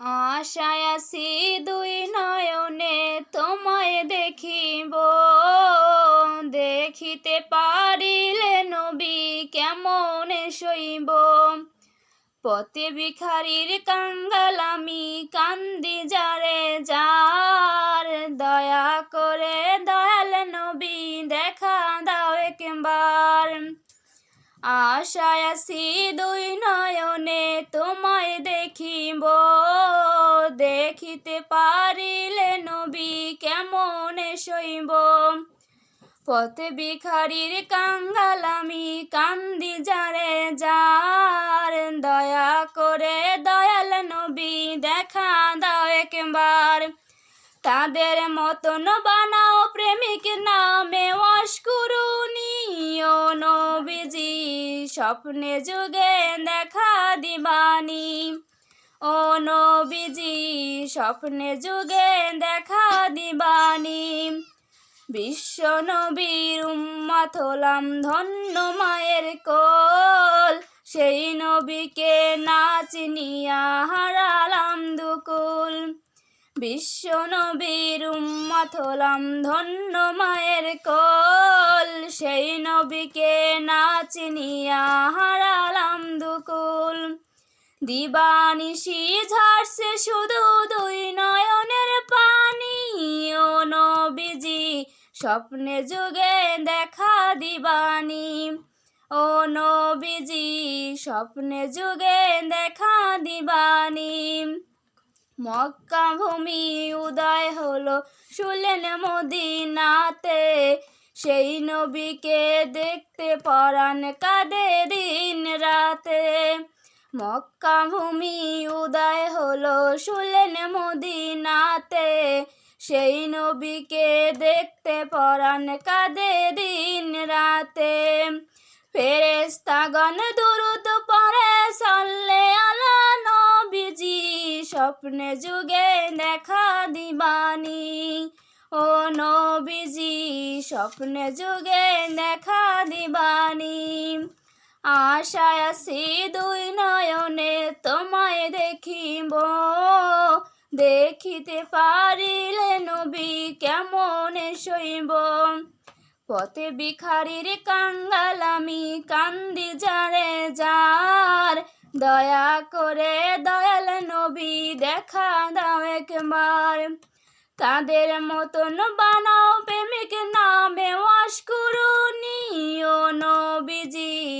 আশায় আছি দুই নয়নে তোমায় দেখিব। দেখিতে পারিলে নবী কেমন সইব? পথে ভিখারির কাঙ্গাল আমি কান্দি যারে, যার দয়া করে দয়াল নবী দেখা দাও একবার। আশায় আছি দুই নয়নে তোমায় দেখিব। দেখিতে পারিলে নবী কেমন সইব পথে ভিখারির কাঙ্গাল আমি কান্দি যারে, যার দয়া করে দয়াল নবী দেখা দাও একবার। তাদের মতন বানাও প্রেমিক নামে অস্কুরুনি ও নবীজি, স্বপ্নে যুগে দেখা দিবানি। ও নবীজি, স্বপ্নে যুগে দেখা দিবানি। বিশ্ব নবীর উম্মাত হলাম ধন্য মায়ের কোল। সেই নবীকে নাচিনিয়া হারালাম দুকুল। বিশ্ব নবীর উম্মত হলাম ধন্য মায়ের কোল। সেই নবীকে নাচিনিয়া হারালাম দুকুল। দিবানিশি ঝাড়ছে শুধু দুই নয়নের পানি। ও নবীজি, স্বপ্নে যুগে দেখা দিবানি। ও নবীজি, স্বপ্নে যুগে দেখা দিবানি। মক্কা ভূমি উদয় হলো শুনলেন মদিনাতে। সেই নবীকে দেখতে পরাণ কাঁদে দিন রাতে। মক্কা ভূমি উদয় হলো শুনলেন মদিনাতে। সেই নবীকে দেখতে পরাণ কাঁদে দিন রাতে। ফেরেস্তাগণ দুরুদ পরে সল্লে আলা নবীজি, স্বপ্নে যুগে দেখা দিবানি। ও নবীজি, স্বপ্নে যুগে দেখা দিবানি। আশায় আছি দুই নয়নে তোমায় দেখিব। দেখিতে পারিলে নবী কেমন সইব? পথে ভিখারির কাঙ্গাল আমি কান্দি যারে যার। দয়া করে দয়াল নবী দেখা দাও একবার। তাদের মতন বানাও প্রেমিক নামে অস্কুরুনি ও নবীজি।